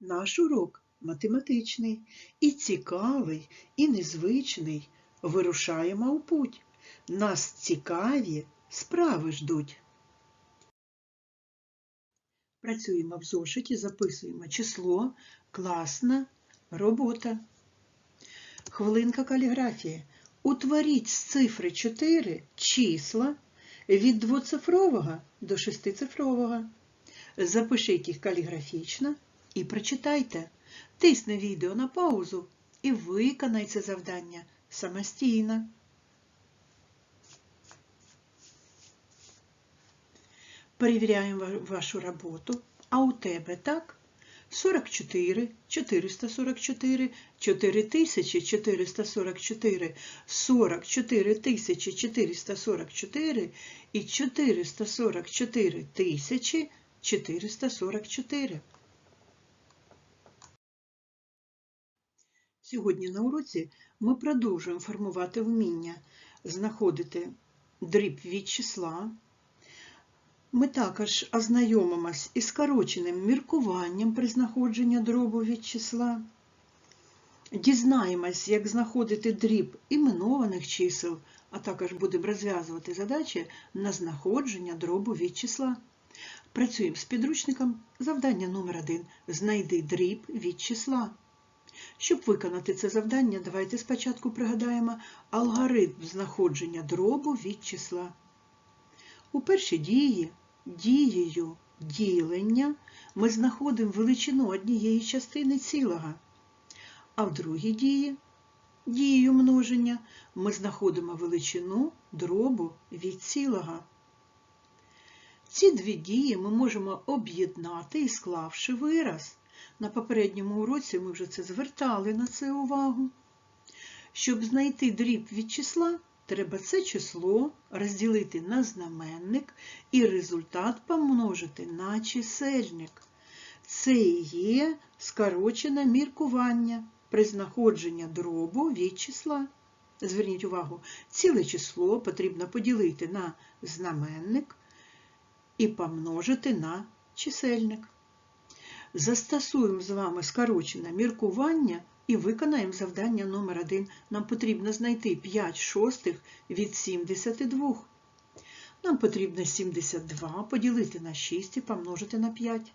Наш урок математичний, і цікавий, і незвичний. Вирушаємо у путь. Нас цікаві справи ждуть. Працюємо в зошиті, записуємо число, класна робота. Хвилинка каліграфії. Утворіть з цифри 4 числа від двоцифрового до шестицифрового. Запишіть їх каліграфічно і прочитайте. Тисни відео на паузу і виконай це завдання самостійно. Перевіряємо вашу роботу. А у тебе так? 44, 444, 4444, 44 тисячі 444 і 444 тисячі 444. Сьогодні на уроці ми продовжуємо формувати вміння знаходити дріб від числа. Ми також ознайомимось із скороченим міркуванням при знаходженні дробу від числа. Дізнаємось, як знаходити дріб іменованих чисел, а також будемо розв'язувати задачі на знаходження дробу від числа. Працюємо з підручником. Завдання номер 1 Знайди дріб від числа. Щоб виконати це завдання, давайте спочатку пригадаємо алгоритм знаходження дробу від числа. У першій дії, дією ділення, ми знаходимо величину однієї частини цілого, а в другій дії, дією множення, ми знаходимо величину дробу від цілого. Ці дві дії ми можемо об'єднати і склавши вираз. На попередньому уроці ми вже це звертали на це увагу. Щоб знайти дріб від числа, треба це число розділити на знаменник і результат помножити на чисельник. Це і є скорочене міркування при знаходженні дробу від числа. Зверніть увагу, ціле число потрібно поділити на знаменник і помножити на чисельник. Застосуємо з вами скорочене міркування і виконаємо завдання номер 1 Нам потрібно знайти 5 шостих від 72. Нам потрібно 72 поділити на 6 і помножити на 5.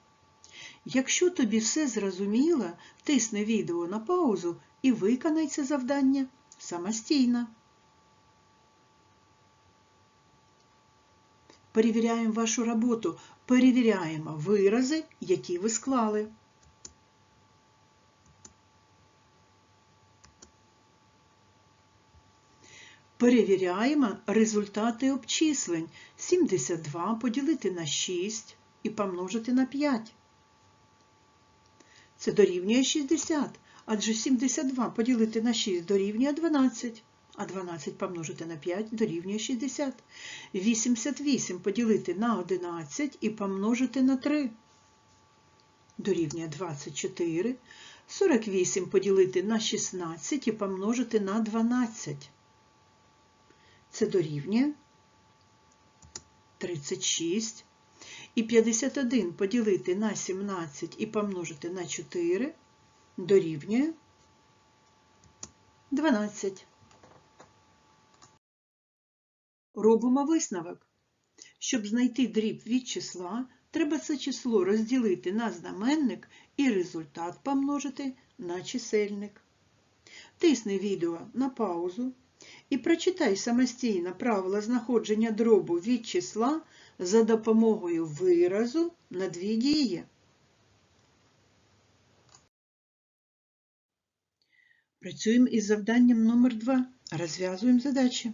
Якщо тобі все зрозуміло, тисни відео на паузу і виконай це завдання самостійно. Перевіряємо вашу роботу, перевіряємо вирази, які ви склали. Перевіряємо результати обчислень. 72 поділити на 6 і помножити на 5. Це дорівнює 60, адже 72 поділити на 6 дорівнює 12, а 12 помножити на 5 дорівнює 60. 88 поділити на 11 і помножити на 3 дорівнює 24. 48 поділити на 16 і помножити на 12. Це дорівнює 36. І 51 поділити на 17 і помножити на 4 дорівнює 12. Робимо висновок. Щоб знайти дріб від числа, треба це число розділити на знаменник і результат помножити на чисельник. Тисни відео на паузу і прочитай самостійно правила знаходження дробу від числа за допомогою виразу на дві дії. Працюємо із завданням номер 2 Розв'язуємо задачі.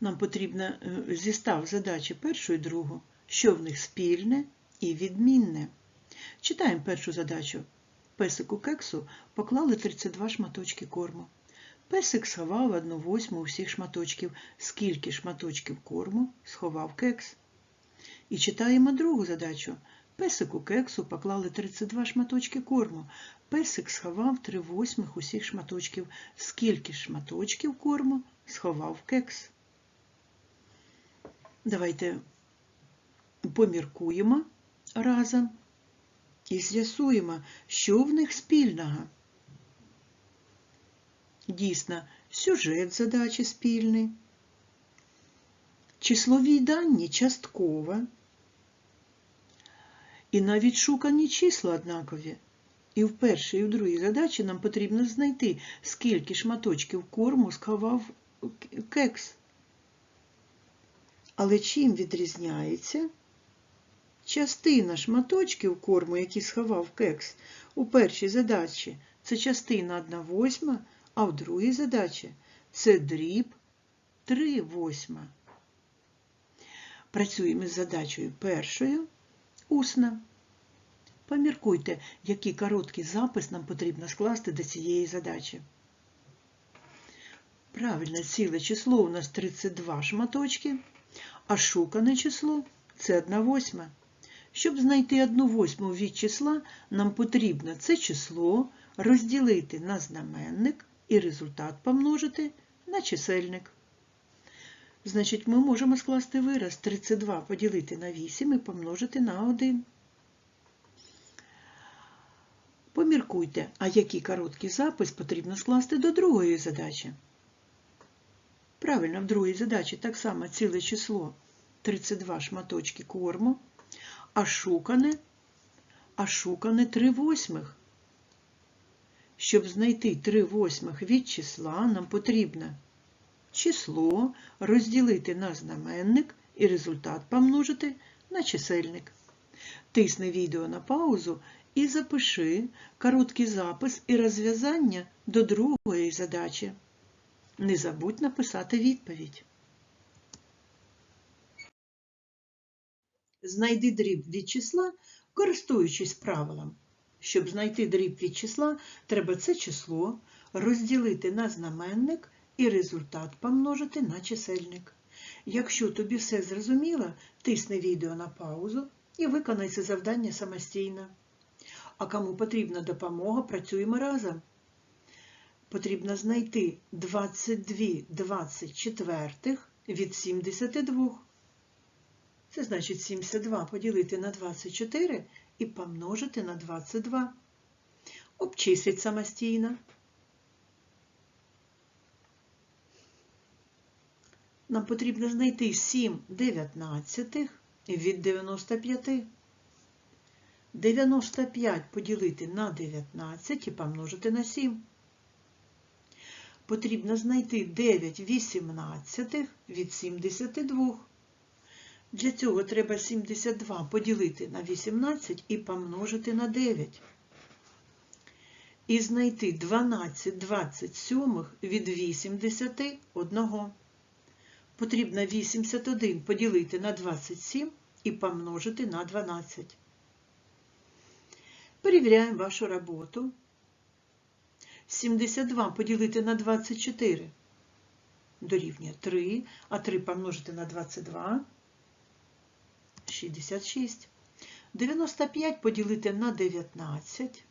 Нам потрібно е, зістав задачі першу і другу, що в них спільне і відмінне. Читаємо першу задачу. Песику кексу поклали 32 шматочки корму. Песик сховав одну восьму усіх шматочків. Скільки шматочків корму сховав кекс? І читаємо другу задачу. Песику кексу поклали 32 шматочки корму. Песик сховав 3 восьмих усіх шматочків. Скільки шматочків корму сховав кекс? Давайте поміркуємо разом. і з'ясуємо, що в них спільного. Дійсно, сюжет задачі спільний, числові дані частково, і навіть шукані числа однакові. І в першій, і в другій задачі нам потрібно знайти, скільки шматочків корму сховав кекс. Але чим відрізняється частина шматочків корму, які сховав кекс, у першій задачі це частина 1 восьма, а в другій задачі це дріб 3 восьма. Працюємо з задачею першою усно. Поміркуйте, який короткий запис нам потрібно скласти до цієї задачі. Правильне ціле число у нас 32 шматочки, а шукане число це 1 восьма. Щоб знайти 1 восьму від числа, нам потрібно це число розділити на знаменник і результат помножити на чисельник. Значить, ми можемо скласти вираз 32 поділити на 8 і помножити на 1. Поміркуйте, а який короткий запис потрібно скласти до другої задачі. Правильно, в другій задачі так само ціле число 32 шматочки корму, а шукане, а шукане 3 восьмих. Щоб знайти 3 восьмих від числа, нам потрібно число розділити на знаменник і результат помножити на чисельник. Тисни відео на паузу і запиши короткий запис і розв'язання до другої задачі. Не забудь написати відповідь. Знайди дріб від числа, користуючись правилом. Щоб знайти дріб від числа, треба це число розділити на знаменник і результат помножити на чисельник. Якщо тобі все зрозуміло, тисни відео на паузу і виконай це завдання самостійно. А кому потрібна допомога, працюємо разом. Потрібно знайти 22 24 від 72. Це значить 72 поділити на 24 і помножити на 22. Обчисліть самостійно. Нам потрібно знайти 7 дев'ятнадцятих від 95. 95 поділити на 19 і помножити на 7. Потрібно знайти 9 вісімнадцятих від 72. Для цього треба 72 поділити на 18 і помножити на 9. І знайти 12 27 від 81. Потрібно 81 поділити на 27 і помножити на 12. Перевіряємо вашу роботу. 72 поділити на 24 дорівнює 3, а 3 помножити на 22 66. 95 поділити на 19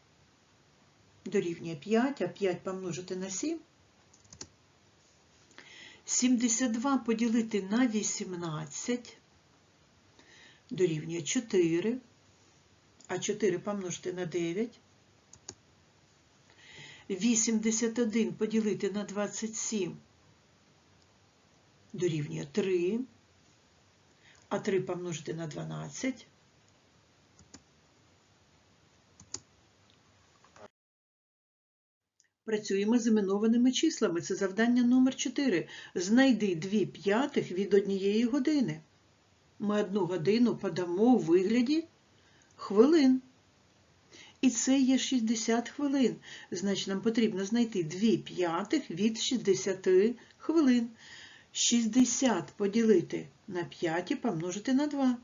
дорівнює 5, а 5 помножити на 7. 72 поділити на 18 дорівнює 4, а 4 помножити на 9. 81 поділити на 27 дорівнює 3, а 3 помножити на 12. Працюємо з іменованими числами. Це завдання номер 4. Знайди 2 п'ятих від однієї години. Ми одну годину подамо у вигляді хвилин. І це є 60 хвилин. Значить, нам потрібно знайти 2 п'ятих від 60 хвилин. 60 поділити на 5 і помножити на 2.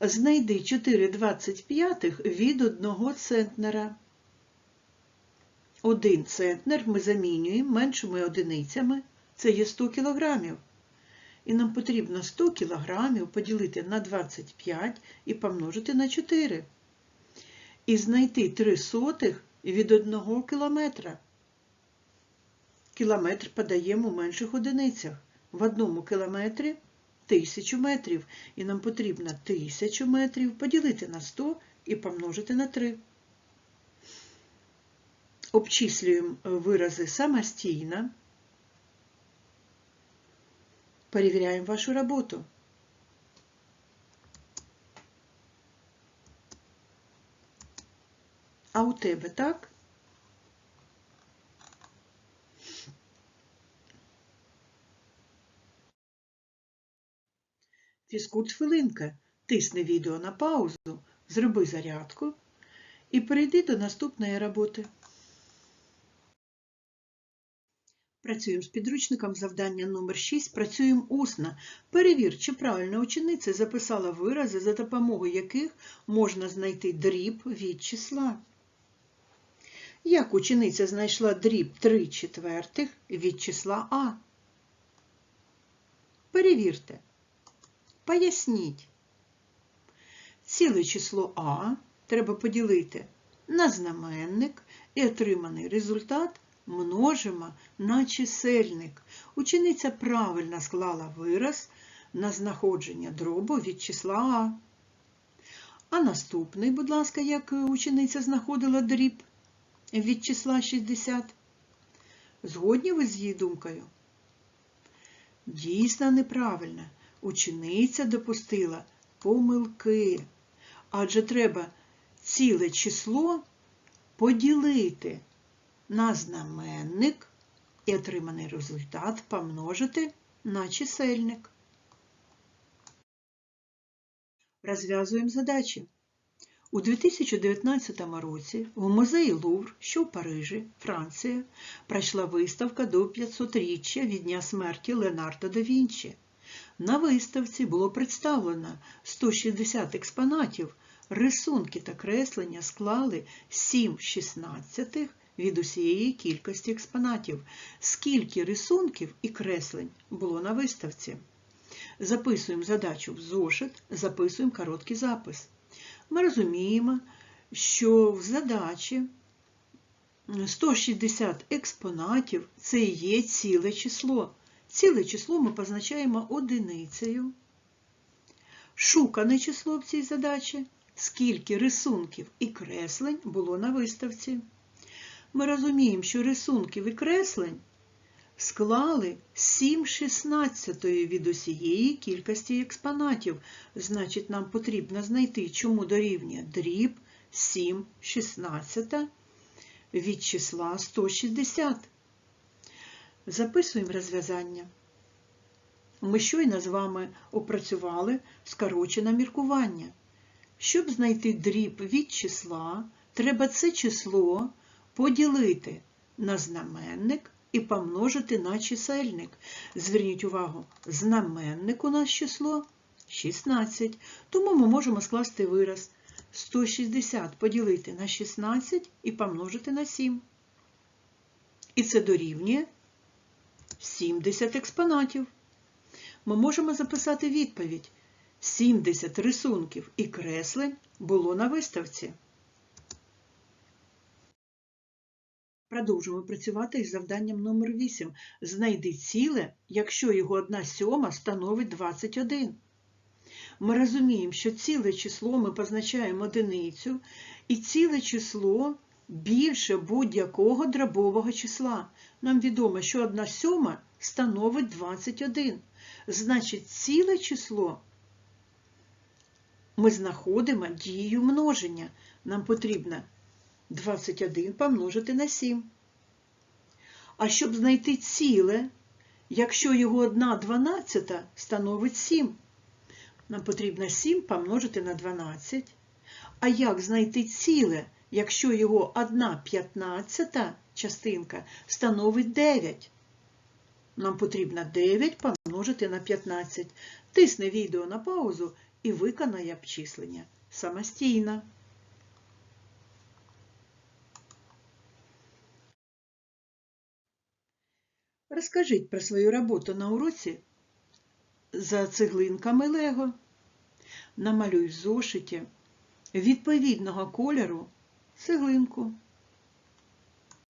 Знайди 4 25 від 1 центнера. 1 центнер ми замінюємо меншими одиницями. Це є 100 кілограмів. І нам потрібно 100 кілограмів поділити на 25 і помножити на 4. І знайти 3 сотих від 1 кілометра. Кілометр подаємо у менших одиницях. В одному кілометрі 1000 метрів, і нам потрібно 1000 метрів поділити на 100 і помножити на 3. Обчислюємо вирази самостійно. Перевіряємо вашу роботу. А у тебе так? Фізкульт хвилинка. Тисни відео на паузу, зроби зарядку і перейди до наступної роботи. Працюємо з підручником завдання номер 6 Працюємо усно. Перевір, чи правильно учениця записала вирази, за допомогою яких можна знайти дріб від числа. Як учениця знайшла дріб 3 четвертих від числа А? Перевірте. Поясніть. Ціле число А треба поділити на знаменник і отриманий результат множимо на чисельник. Учениця правильно склала вираз на знаходження дробу від числа А. А наступний, будь ласка, як учениця знаходила дріб від числа 60. Згодні ви з її думкою? Дійсно неправильно. Учениця допустила помилки. Адже треба ціле число поділити на знаменник і отриманий результат помножити на чисельник. Розв'язуємо задачі. У 2019 році в музеї Лувр, що в Парижі, Франція, пройшла виставка до 500-річчя від дня смерті Леонардо да Вінчі. На виставці було представлено 160 експонатів, рисунки та креслення склали 7 шістнадцятих від усієї кількості експонатів. Скільки рисунків і креслень було на виставці? Записуємо задачу в зошит, записуємо короткий запис. Ми розуміємо, що в задачі 160 експонатів це є ціле число. Ціле число ми позначаємо одиницею. Шукане число в цій задачі, скільки рисунків і креслень було на виставці. Ми розуміємо, що рисунків і креслень склали 7 шістнадцятої від усієї кількості експонатів. Значить, нам потрібно знайти, чому дорівнює дріб 7 шістнадцята від числа 160. Записуємо розв'язання. Ми щойно з вами опрацювали скорочене міркування. Щоб знайти дріб від числа, треба це число поділити на знаменник і помножити на чисельник. Зверніть увагу, знаменник у нас число 16, тому ми можемо скласти вираз 160 поділити на 16 і помножити на 7. І це дорівнює 70 експонатів. Ми можемо записати відповідь. 70 рисунків і креслень було на виставці. Продовжуємо працювати із завданням номер 8. Знайди ціле, якщо його 1 сьома становить 21. Ми розуміємо, що ціле число ми позначаємо одиницю, і ціле число більше будь-якого дробового числа. Нам відомо, що 1 сьома становить 21. Значить, ціле число ми знаходимо дією множення. Нам потрібно 21 помножити на 7. А щоб знайти ціле, якщо його 1 дванадцята становить 7, нам потрібно 7 помножити на 12. А як знайти ціле, якщо його 1 п'ятнадцята частинка становить 9? Нам потрібно 9 помножити на 15. Тисни відео на паузу і виконай обчислення самостійно. Розкажіть про свою роботу на уроці за цеглинками Лего. Намалюй в зошиті відповідного кольору цеглинку.